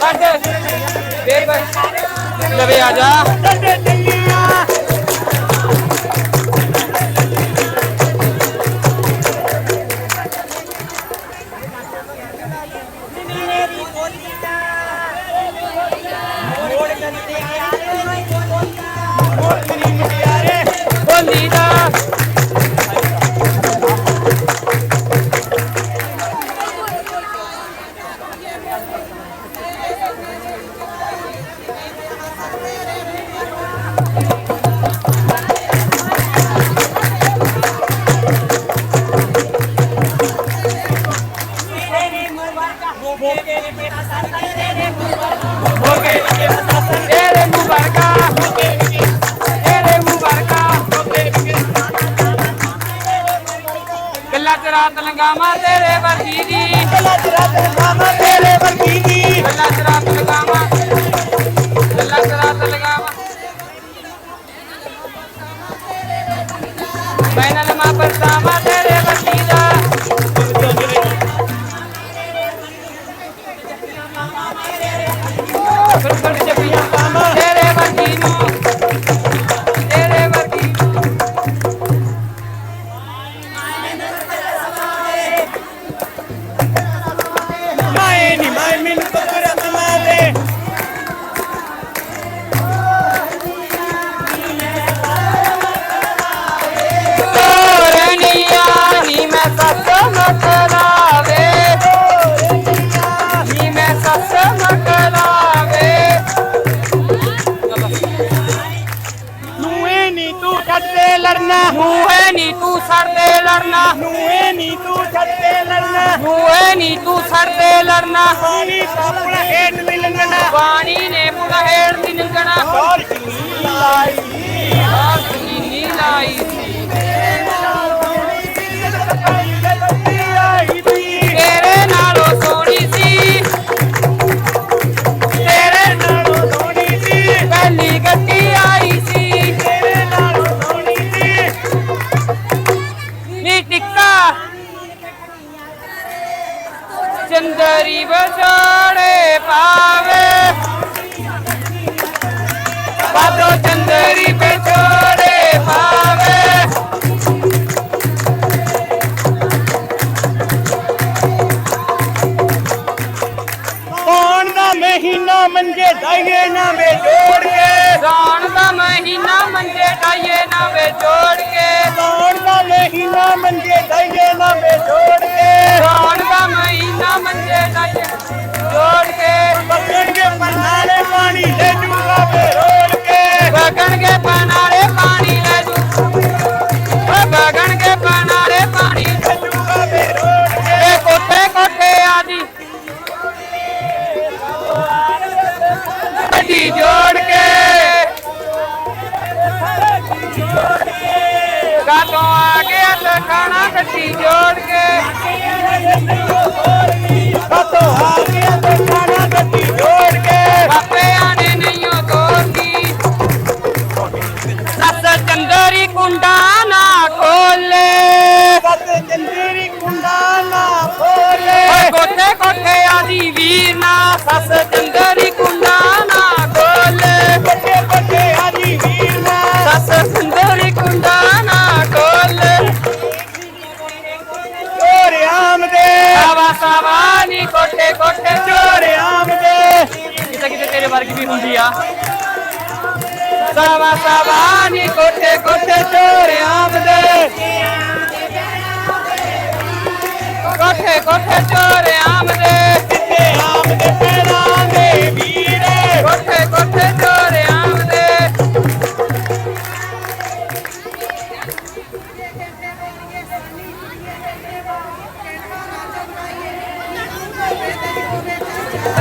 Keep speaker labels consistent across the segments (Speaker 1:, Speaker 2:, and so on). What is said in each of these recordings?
Speaker 1: ਬਸ ਫੇਰ ਬਸ। ਲਵੇ ਆ ਜਾ। ਰਾਤ ਲੰਗਾਵਾ ਤੇਰੇ ਵਰਗੀ ਦੀ
Speaker 2: ਗੱਲਾਂ ਰਾਤ ਲੰਗਾਵਾ ਤੇਰੇ ਵਰਗੀ ਦੀ।
Speaker 1: ਗੱਲਾਂ ਰਾਤ ਲੰਗਾਵਾ ਨੀ
Speaker 2: ਤੂੰ ਸਰਦੇ ਲੜਨਾ। ਪਾਣੀ
Speaker 1: ਨੇ
Speaker 2: ਪੁਲਹੇੜ
Speaker 1: ਨਹੀਂ ਲੰਘਣਾ। ਚੰਦਰੀ ਬਸਾੜੇ ਪਾਵੇ। ਬਾਦੋ ਚੰਦਰੀ ਬਸਾੜੇ ਪਾਵੇ
Speaker 2: ਮਹੀਨਾ ਮੰਜੇ ਡਾਈਏ ਨਾ ਵੇ ਜੋੜ ਕੇ।
Speaker 1: ਸਾਉਣ ਦਾ ਮਹੀਨਾ ਮੰਜੇ ਡਾਈਏ ਨਾ ਵੇ ਜੋੜ ਕੇ।
Speaker 2: ਸਾਉਣ ਦਾ ਮਹੀਨਾ ਮੰਜੇ ਡਾਈਏ ਨਾ ਵੇ ਜੋੜ ਕੇ।
Speaker 1: ਸਾਉਣ ਦਾ ਮਹੀਨਾ ਮੰਜੇ ਡਾਈਏ ਜੋੜ ਕੇ।
Speaker 2: ਬਗਣਗੇ ਪਨਾਲੇ ਪਾਣੀ ਲੈ ਜੂਗਾ ਵੇ ਰੋੜ ਕੇ।
Speaker 1: ਬਗਣਗੇ ਪਨਾਲੇ ਨਾ ਕੱਟੀ ਜੋ ਕੋਠੇ
Speaker 2: ਚੋਰ
Speaker 1: ਆਮ ਦੇ ਜਿੱਥੇ
Speaker 2: ਆਮ ਦੇ ਪੈਰਾਂ ਦੇ ਵੀਰੇ
Speaker 1: ਕੋਠੇ ਕੋਠੇ ਚੋਰ ਆਮ ਦੇ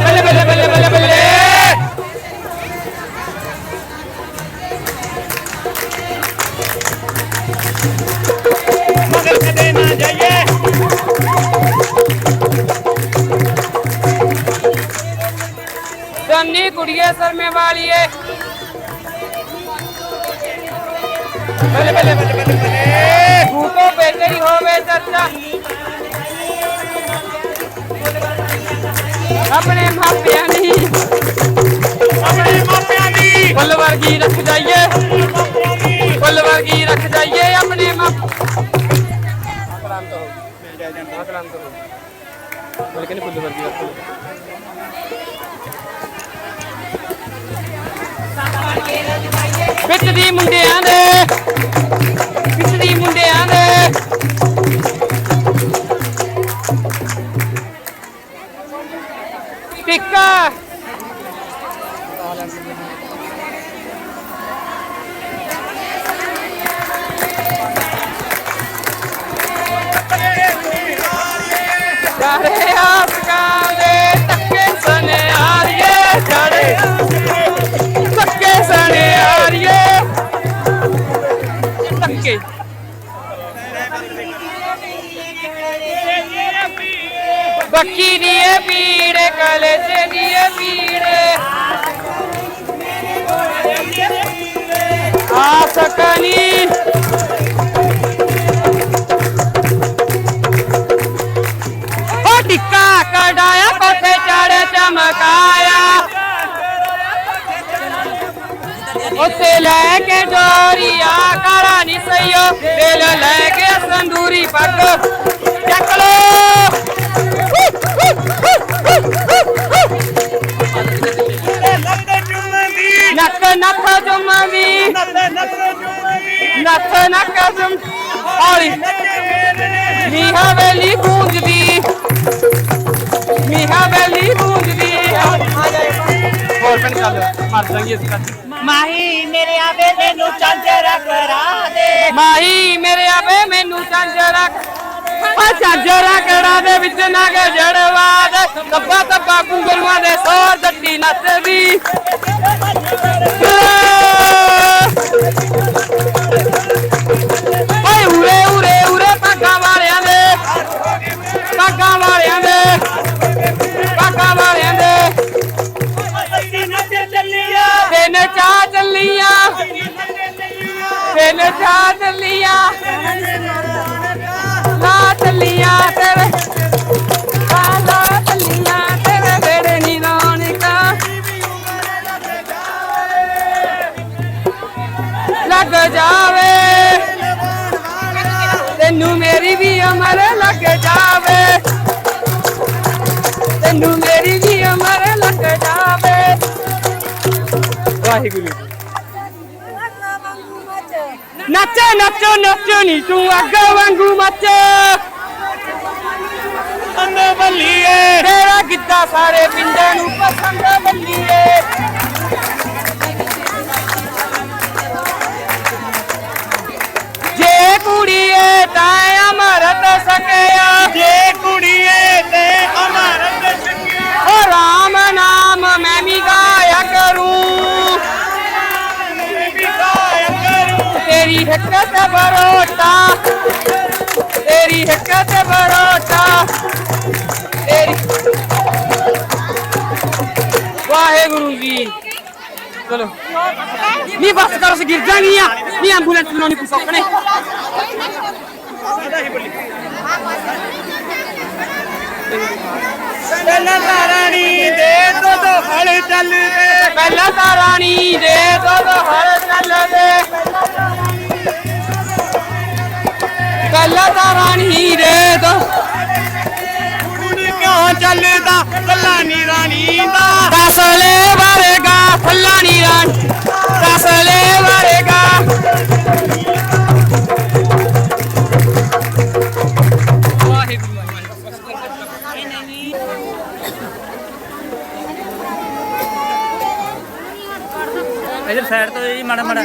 Speaker 1: ਬੱਲੇ ਬੱਲੇ ਬੱਲੇ ਬੱਲੇ वाली है। बले बले बले बले बले।
Speaker 2: भूखो नहीं हो
Speaker 1: गए चर्चा। अपने मापिया
Speaker 2: अपने मापिया
Speaker 1: नहीं रख जाइए। बलवर की रख जाइए अपने लेकिन वर्गी रख ਵਿੱਚ ਦੀ ਮੁੰਡਿਆਂ ਦੇ, ਵਿੱਚ ਦੀ ਮੁੰਡਿਆਂ ਦੇ। ਟਿੱਕਾ ਸਾਰੇ ਆਸਕਾਂ ਦੇ ਟੱਕੇ ਸਨਿਆਰੀਏ ਚੜੇ ਟੱਕੇ ਸਨਿਆਰੀਏ ਟੱਕੇ ਬੱਕੀ ਦੀਏ ਪੀੜੇ ਕਲੇਜੇ ਦੀਏ ਪੀੜੇ। ਆ ਸਕਨੀ ਪੱਗ ਚੱਕ ਲੋ ਨੱਕ ਨੱਕ ਜੁਮਵੀ ਨੱਕ ਨੱਕ ਜੁਮ ਹੌਲੀ।
Speaker 2: ਨੀ
Speaker 1: ਹਵੇਲੀ ਗੂੰਜਦੀ ਨੀ ਹਵੇਲੀ ਗੂੰਜਦੀ ਹੋਰ ਪਿੰਡ ਚੱਲ ਮਰ ਜਾਈਏ ਇਸ ਕਰ
Speaker 2: ਮਾਹੀ ਮੇਰੇ ਆਵੇ ਮੈਨੂੰ ਰੱਖ ਕਰਾ ਦੇ।
Speaker 1: ਮਾਹੀ ਮੇਰੇ ਆਵੇ ਮੈਨੂੰ ਚਾਂਜਰਾ ਆ ਚਾਂਜਰਾ ਕੜਾ ਦੇ ਵਿੱਚ ਨਗ ਜੜਵਾ ਦੇ ਦੱਬਾ ਦੱਬਾ ਕੁੰਗਲੂਆਂ ਦੇ ਸੋਰ ਦੱਟੀ ਨੱਚਦੀ ਓਏ ਉਰੇ ਉਰੇ ਉਰੇ ਪੱਗਾਂ ਵਾਲਿਆਂ ਦੇ। ਪੱਗਾਂ ਵਾਲਿਆਂ ਦੇ। ਤਿੰਨ ਚਾਹ ਚੱਲੀਆਂ ਲਾ ਤੇਰੇ। ਲਾ ਲਾ ਤੇਰੇ ਬੇੜੇ ਨੀ ਰੌਣਕਾਂ। ਲੱਗ ਜਾਵੇ। ਤੈਨੂੰ ਮੇਰੀ ਵੀ ਉਮਰ ਲੱਗ ਜਾਵੇ। ਤੈਨੂੰ ਮੇਰੀ ਵੀ ਉਮਰ ਲੱਗ ਜਾਵੇ। ਵਾਹਿਗੁਰੂ ਨੱਚ ਨੱਚ ਨੱਚ ਨੀ ਤੂੰ ਅੱਗ ਵਾਂਗੂ ਮੱਚ
Speaker 2: ਅੰਨੇ ਬੱਲੀਏ
Speaker 1: ਤੇਰਾ ਗਿੱਧਾ ਸਾਰੇ ਪਿੰਡਾਂ ਨੂੰ ਪਸੰਦ ਬੱਲੀਏ ਜੇ ਕੁੜੀਏ ਤਾਂ ਅਮਰਤ ਸਕਿਆ
Speaker 2: ਜੇ ਕੁੜੀਏ ਤੇ
Speaker 1: ਤੇਰੀ ਹਿੱਕ ਤੇ ਬਰੋਟਾ ਤੇਰੀ ਵਾਹਿਗੁਰੂ ਜੀ। ਚਲੋ। ਨਹੀਂ ਬਸ ਕਰੋ ਸੇ ਗਿਰ ਜਾਣਗੀਆਂ ਨਹੀਂ ਐਂਬੂਲੈਂਸ ਬਣਾਉਣੀ ਕੁਛ ਔਖਣੇ
Speaker 2: ਪਹਿਲਾਂ ਤਾਂ ਰਾਣੀ ਦੇ ਦੋ ਦੋ ਹਲ ਚੱਲਦੇ।
Speaker 1: ਪਹਿਲਾਂ ਤਾਂ ਰਾਣੀ ਦੇ ਦੋ ਦੋ ਹਰ ਚੱਲਦੇ। ਰਾਣੀ ਦੇ
Speaker 2: ਕਿਉਂ ਚੱਲਦਾ ਕੱਲਾ ਨੀ ਰਾਣੀ ਦਾ?
Speaker 1: ਵਰਗਾ ਵਰਗਾ।
Speaker 3: ਇਧਰ ਸਾਈਡ ਤੋਂ ਜੀ ਮਾੜਾ ਮਾੜਾ।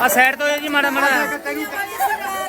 Speaker 3: ਆ ਸਾਈਡ ਤੋਂ ਜੀ ਮਾੜਾ ਮਾੜਾ।